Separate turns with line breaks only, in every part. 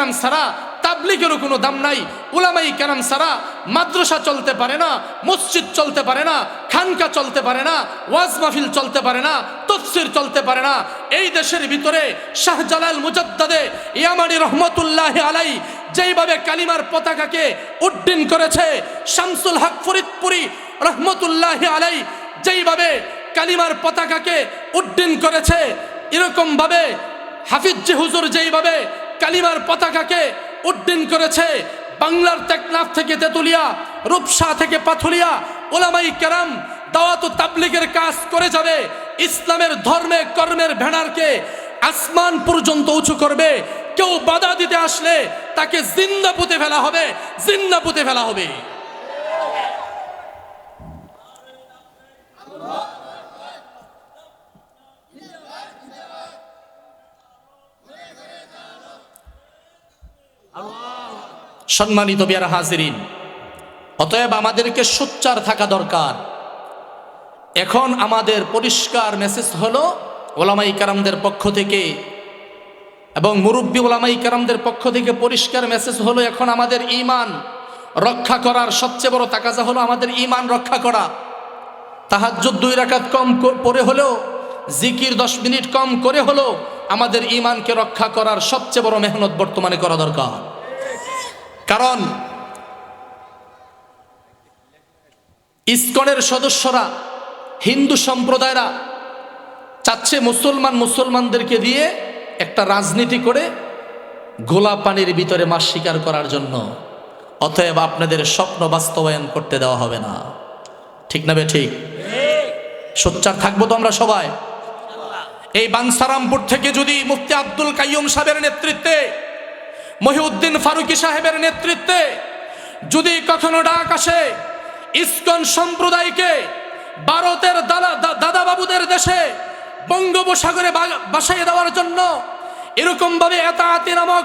কেরাম সারা তাবলিগেরও কোনো দাম নাই। উলামাই কেরাম সারা মাদ্রাসা চলতে পারে না, মসজিদ চলতে পারে না, খানকা চলতে পারে না, ওয়াজ মাহফিল চলতে পারে না, তফসির চলতে পারে না। এই দেশের ভিতরে শাহজালাল মুজাদ্দাদে ইয়ামানি রহমতুল্লাহ আলাই যেইভাবে কালিমার পতাকাকে উড্ডীন করেছে, শামসুল হক ফরিদপুরি রহমতুল্লাহ আলাই যেইভাবে কালিমার পতাকাকে উড্ডীন করেছে, এরকমভাবে হাফিজ হুজুর যেইভাবে কালিমার পতাকাকে উড্ডীন করেছে বাংলার টেকনাফ থেকে তেতুলিয়া, রূপসা থেকে পাথুলিয়া। ওলামাই কেরাম দাওয়াত তাবলিগের কাজ করে যাবে। ইসলামের ধর্মে, কর্মের ভেড়ারকে আসমান পর্যন্ত উঁচু করবে। কেউ বাধা দিতে আসলে তাকে জিন্দা পুঁতে ফেলা হবে, জিন্দা পুঁতে ফেলা হবে। সম্মানিত বিয়ার হাজিরিন, অতএব আমাদেরকে সোচ্চার থাকা দরকার। এখন আমাদের পরিষ্কার মেসেজ হলো ওলামাই কারামদের পক্ষ থেকে এবং মুরব্বী ওলামাই কারামদের পক্ষ থেকে পরিষ্কার মেসেজ হলো এখন আমাদের ইমান রক্ষা করার সবচেয়ে বড় তাকাজা হলো আমাদের ইমান রক্ষা করা। তাহাজ্জুদ দুই রাকাত কম পরে হলেও, জিকির দশ মিনিট কম করে হলেও আমাদের ইমানকে রক্ষা করার সবচেয়ে বড় মেহনত বর্তমানে করা দরকার। কারণ ইস্কনের সদস্যরা, হিন্দু সম্প্রদায়রা চাচ্ছে মুসলমান মুসলমানদেরকে দিয়ে একটা রাজনীতি করে গোলা পানির ভিতরে মাছ শিকার করার জন্য। অতএব আপনাদের স্বপ্ন বাস্তবায়ন করতে দেওয়া হবে না। ঠিক না বে ঠিক? সোচ্চার থাকব তো আমরা সবাই। এই বানসারামপুর থেকে যদি মুফতি আব্দুল কাইয়ুম সাহেবের নেতৃত্বে মহিউদ্দিন ফারুকি সাহেবের নেতৃত্বে যদি কখনো ডাক আসে, ইস্কন সম্প্রদায়কে ভারতের দাদা দাদাবাবুদের দেশে বঙ্গোপসাগরে বা- বাসায় দেওয়ার জন্য এরকমভাবে এতাহাতি নামক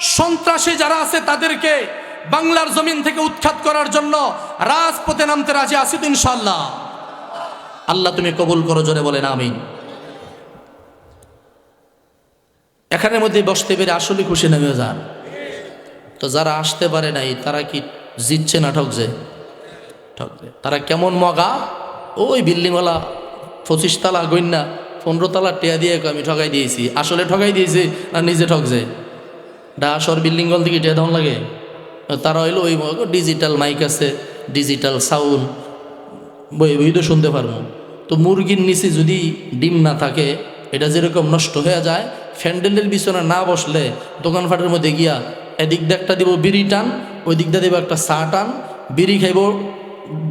সন্ত্রাসী যারা আছে তাদেরকে বাংলার জমিন থেকে উৎখাত করার জন্য রাজপথে নামতে রাজি আছি তো ইনশাল্লাহ আল্লাহ তুমি কবুল করো, জোরে বলেন, আমিন। এখানের মধ্যে বসতে পেরে আসলে খুশি নেমে যান। তো যারা আসতে পারে নাই, তারা কি জিতছে না ঠকছে? ঠকছে তারা কেমন মগা? ওই বিল্ডিংওয়ালা পঁচিশ তালা গন্যা পনেরো তালা টেয়া দিয়ে আমি ঠকাই দিয়েছি। আসলে ঠকাই দিয়েছি না নিজে ঠকছে? ডাসর বিল্ডিং গল থেকে টেয়া দেওয়ান লাগে। তারা হইল ওই ডিজিটাল মাইক আছে, ডিজিটাল সাউন্ড, বই বই তো শুনতে পারব। তো মুরগির নিচে যদি ডিম না থাকে, এটা যেরকম নষ্ট হয়ে যায় ফ্যান্ডেলের বিছানা না বসলে দোকানপাটের মধ্যে গিয়া এদিক দিয়ে একটা দিব বিড়ি টান ওই দিক দিয়ে দেবো একটা চা টান, বিড়ি খাইব,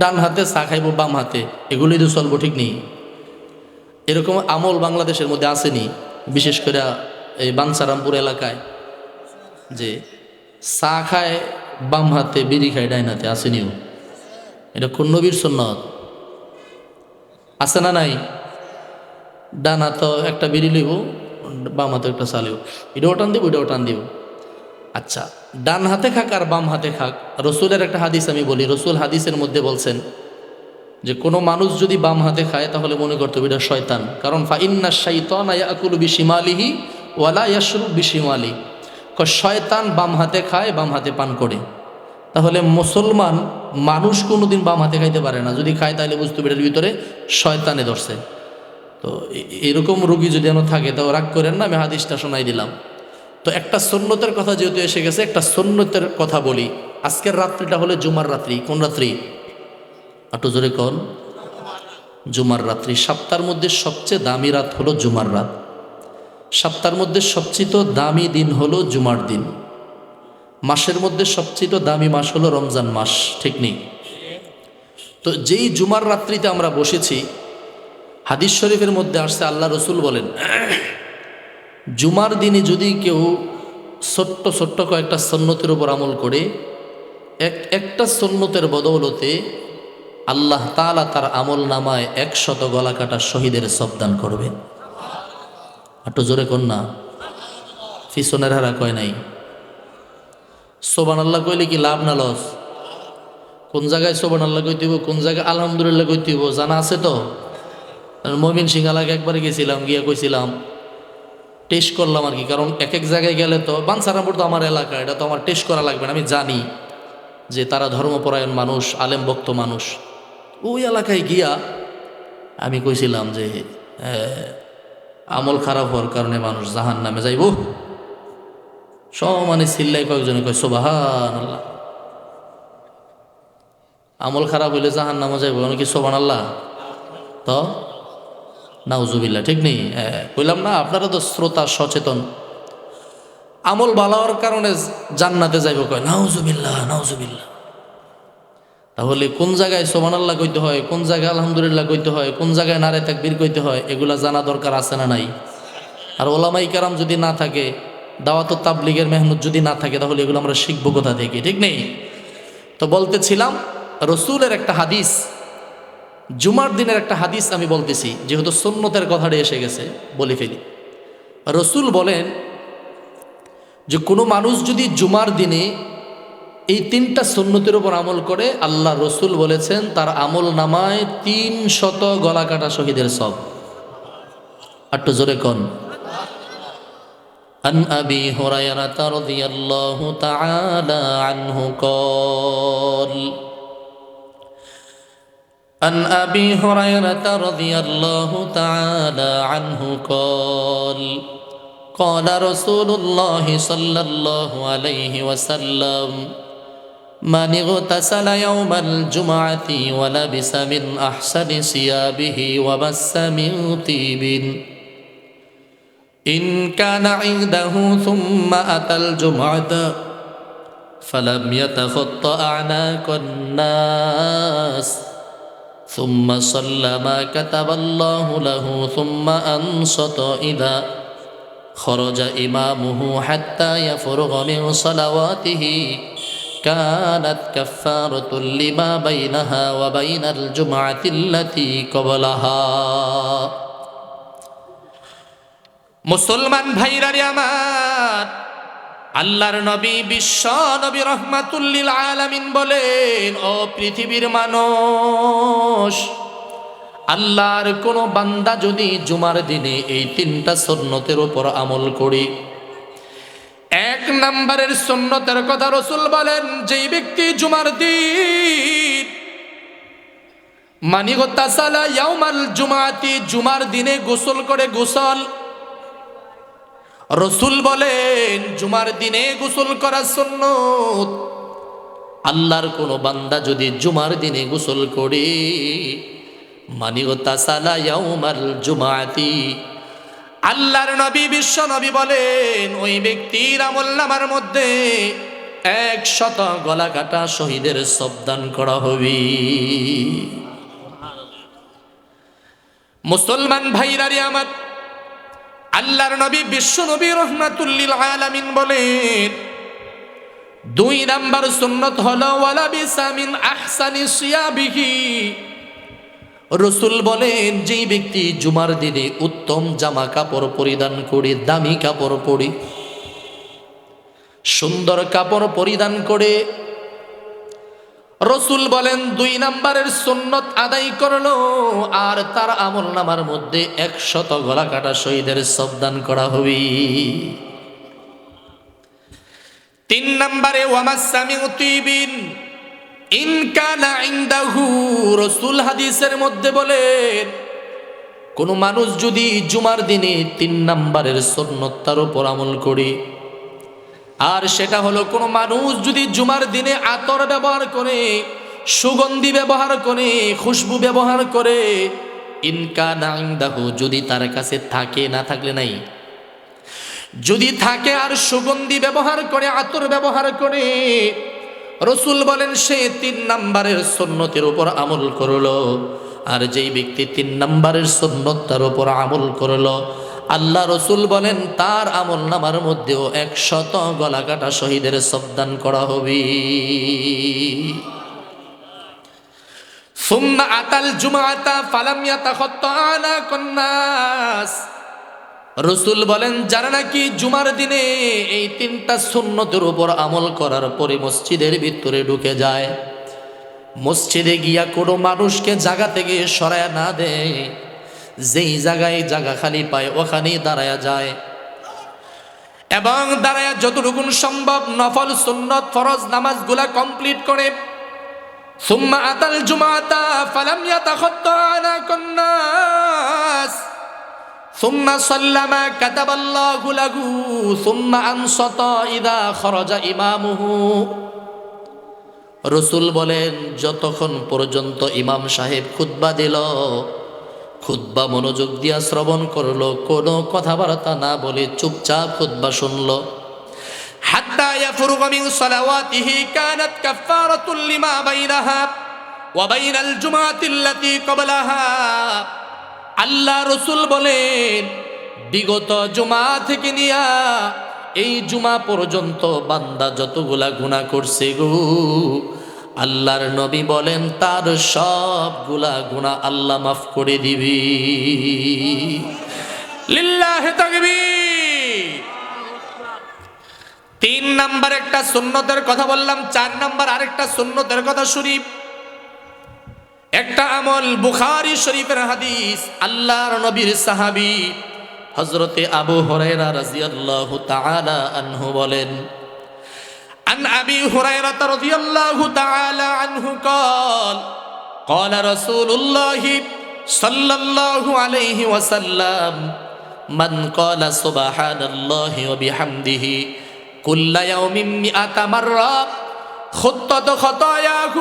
ডান হাতে, চা খাইব বাম হাতে। এগুলোই তো চলবো, ঠিক নেই? এরকম আমল বাংলাদেশের মধ্যে আসেনি, বিশেষ করে এই বাঞ্ছারামপুর এলাকায়। যে চা খায়, বাম হাতে বিড়ি খায় ডাইন হাতে আসেনিও। এটা কোন নবীর সন্ন্যত আছে না নাই? ডান হাত একটা বিড়ি লইব বাম হাতে একটা চালিব এটাও টান দিব, এটাও টান দিব। আচ্ছা ডান হাতে খাক আর বাম হাতে খাক। রসুলের একটা হাদিস আমি বলি, রসুল হাদিসের মধ্যে বলছেন যে, কোনো মানুষ যদি বাম হাতে খায়, তাহলে মনে করতে হবে এটা শয়তান। কারণ, ফাইন্না শাইতান ইয়াকুলু বিশিমালিহি ওয়ালা ইয়াশরু বিশিমালি। শয়তান বাম হাতে খায়, বাম হাতে পান করে। তাহলে মুসলমান মানুষ কোনোদিন বাম হাতে খাইতে পারে না। যদি খায়, তাহলে বুঝতে পেরে ভিতরে শয়তানে ধরছে। তো এরকম রুগী যদি এমন থাকে, তাও রাগ করেন না, আমি হাদিসটা শোনাই দিলাম। তো একটা সন্ন্যতের কথা যেহেতু এসে গেছে, একটা সন্ন্যতের কথা বলি। আজকের রাত্রিটা হলো জুমার রাত্রি, কোন রাত্রি? একটু জোরে কন। জুমার রাত্রি, সপ্তাহের মধ্যে সবচেয়ে দামি রাত হলো জুমার রাত। সপ্তাহের মধ্যে সবচেয়ে দামি দিন হলো জুমার দিন। মাসের মধ্যে সবচেয়ে দামি মাস হলো রমজান মাস, ঠিক নেই? তো যেই জুমার রাত্রিতে আমরা বসেছি হাদিস শরীফের মধ্যে আসছে, আল্লাহ রসুল বলেন, জুমার দিনে যদি কেউ ছোট্ট ছোট্ট কয়েকটা সন্ন্যতের উপর আমল করে, এক, একটা সন্ন্যতের বদৌলতে আল্লাহ তালা তার আমল নামায় একশত গলা কাটা শহীদের সবদান করবেন একটু জোরে না? ফিসনের হারা কয় নাই? সোবান আল্লাহ কইলে কি লাভ না লস? কোন জায়গায় সোবান আল্লাহ কইতে কোন জায়গায় আলহামদুলিল্লাহ কইতে জানা আছে তো? মমিন সিং এলাকা একবার গেছিলাম, গিয়ে কইছিলাম টেস্ট করলাম আর কি, কারণ এক এক জায়গায় গেলে তো বাঞ্ছারামপুর তো আমার এলাকা, এটা তো আমার টেস্ট করা লাগবে না, আমি জানি যে তারা ধর্মপরায়ণ মানুষ, আলেম ভক্ত মানুষ। ওই এলাকায় গিয়া আমি কইছিলাম যে আমল খারাপ হওয়ার কারণে মানুষ জাহান নামে যাইব। সমানে চিল্লাই কয়েকজনে কয় সোবাহান আল্লাহ আমল খারাপ হইলে জাহান নামে যাইব কি সোবান আল্লাহ তো নাউজুবিল্লা ঠিক নেই? কইলাম না, আপনারা তো শ্রোতা সচেতন। আমল বালাওয়ার কারণে জান্নাতে যাইব কয়, নাউজুবিল্লাহ নাউজুবিল্লাহ। তাহলে কোন জায়গায় সোমান আল্লাহ কইতে হয়, কোন জায়গায় আলহামদুলিল্লাহ কইতে হয়, কোন জায়গায় নারে তাকবীর কইতে হয়, এগুলা জানা দরকার আছে না নাই? আর ওলামাই কারাম যদি না থাকে, দাওয়াত তাবলিগের মেহনত যদি না থাকে, তাহলে এগুলো আমরা শিখব কোথা থেকে, ঠিক নেই? তো বলতেছিলাম, রসুলের একটা হাদিস জুমার দিনের একটা হাদিস আমি বলতেছি যেহেতু সন্ন্যতের কথাটা এসে গেছে বলে ফেলি রসুল বলেন যে কোনো মানুষ যদি জুমার দিনে এই তিনটা সন্ন্যতের উপর আমল করে আল্লাহ রসুল বলেছেন তার আমল নামায় তিন শত গলা কাটা শহীদের সব একটু জোরে কন عن أبي هريرة رضي الله تعالى عنه قال عن أبي هريرة رضي الله تعالى عنه قال قال رسول الله صلى الله عليه وسلم من اغتسل يوم الجمعة ولبس من أحسن ثيابه ومس من طيب إن كان عنده ثم أتى الجمعة فلم يتخط أعناق الناس. ثم صلى ما كتب الله له ثم أنصت إذا خرج إمامه حتى يفرغ من صلواته كانت كفارة لما بينها وبين الجمعة التي قبلها মুসলমান ভাইরারে আমার আল্লাহর নবী, বিশ্ব নবী রহমাতুল্লিল আলামিন বলেন, ও পৃথিবীর মানুষ, আল্লাহর কোনো বান্দা যদি জুমার দিনে এই তিনটা সন্ন্যতের উপর আমল করি, এক নম্বরের সন্ন্যতের কথা রসুল বলেন, যেই ব্যক্তি জুমার দিন মানিগতাসালা ইয়াউমাল জুমাতি, জুমার দিনে গোসল করে গোসল রসুল বলেন, জুমার দিনে গোসল করা সুন্নত। আল্লাহর কোনো বান্দা যদি জুমার দিনে গোসল করে মানিগতা সালা ইয়াউমাল জুমাতি। আল্লাহর নবী, বিশ্ব নবী বলেন, ওই ব্যক্তির আমল নামার মধ্যে এক শত গলা কাটা শহীদের সবদান করা হবে। মুসলমান ভাইরারি আমার আল্লাহর নবী বিশ্ব নবী রহমাতুল্লিল আলামিন বলেন, দুই নাম্বার সুন্নত হলো, ওয়ালা বিসামিন আহসানি সিয়াবিহি। রসুল বলেন, যেই ব্যক্তি জুমার দিনে উত্তম জামা কাপড় পরিধান করে, দামি কাপড় পরে, সুন্দর কাপড় পরিধান করে রসুল বলেন, দুই নাম্বারের সুন্নত আদায় করল, আর তার আমল নামার মধ্যে একশত গলা কাটা শহীদের সবদান করা হবে। তিন নাম্বারে ওয়ামাসামি উতিবিন ইনকানা ইন্দাহু, রসুল হাদিসের মধ্যে বলেন, কোন মানুষ যদি জুমার দিনে তিন নাম্বারের সন্ন্যত তার উপর আমল করে আর সেটা হলো কোনো মানুষ যদি জুমার দিনে আতর ব্যবহার করে, সুগন্ধি ব্যবহার করে, খুশবু ব্যবহার করে ইনকা নাইন্দাহু যদি তার কাছে থাকে না থাকলে নাই। যদি থাকে আর সুগন্ধি ব্যবহার করে, আতর ব্যবহার করে, রসুল বলেন সে তিন নাম্বারের সন্ন্যতের উপর আমল করল। আর যেই ব্যক্তি তিন নাম্বারের সন্ন্যত তার উপর আমল করল আল্লাহ রসুল বলেন, তার আমল নামার মধ্যেও একশত গলা কাটা শহীদের সবদান করা হবে। সুম্মা আতাল জুমাতা ফালামিয়াতা খত্তানা কন্যাস রসুল বলেন, যারা নাকি জুমার দিনে এই তিনটা সুন্নতের উপর আমল করার পরে মসজিদের ভিতরে ঢুকে যায়, মসজিদে গিয়া কোনো মানুষকে জায়গা থেকে সরায় না দেয় যেই জায়গায় জায়গা খালি পায় ওখানেই দাঁড়ায়া যায় এবং দাঁড়ায় যতটুকুন সম্ভব নফল সুন্নত ফরজ নামাজগুলা কমপ্লিট করে ثم أتى الجمعة فلم يتخطى عناق الناس ثم صلى ما كتب الله له ثم أنصت إذا خرج إمامه রসুল বলেন যতক্ষণ পর্যন্ত ইমাম সাহেব খুতবা দিল খুদ্া মনোযোগ দিয়া শ্রবণ করল, কোনো কথাবার্তা না বলে চুপচাপ খুদ্া শুনল। সালাওয়াতিহি আল্লাহ রসুল বলেন, বিগত জুমা থেকে নিয়া এই জুমা পর্যন্ত বান্দা যতগুলা গুণা করছে গো আল্লাহর নবী বলেন, তার সবগুলা গুণা আল্লাহ মাফ করে দিবি। তিন নাম্বার একটা সুন্নতের কথা বললাম, চার নাম্বার আরেকটা সুন্নতের কথা শরীফ। একটা আমল বুখারি শরীফের হাদিস, আল্লাহর নবীর সাহাবি হজরতে আবু হরাইরা রাদিয়াল্লাহু তাআলা আনহু বলেন عن أبي هريرة رضي الله تعالى عنه قال قال رسول الله صلى الله عليه وسلم من قال سبحان الله وبحمده كل يوم مئة مرة خطت خطاياه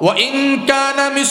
وإن كان مثل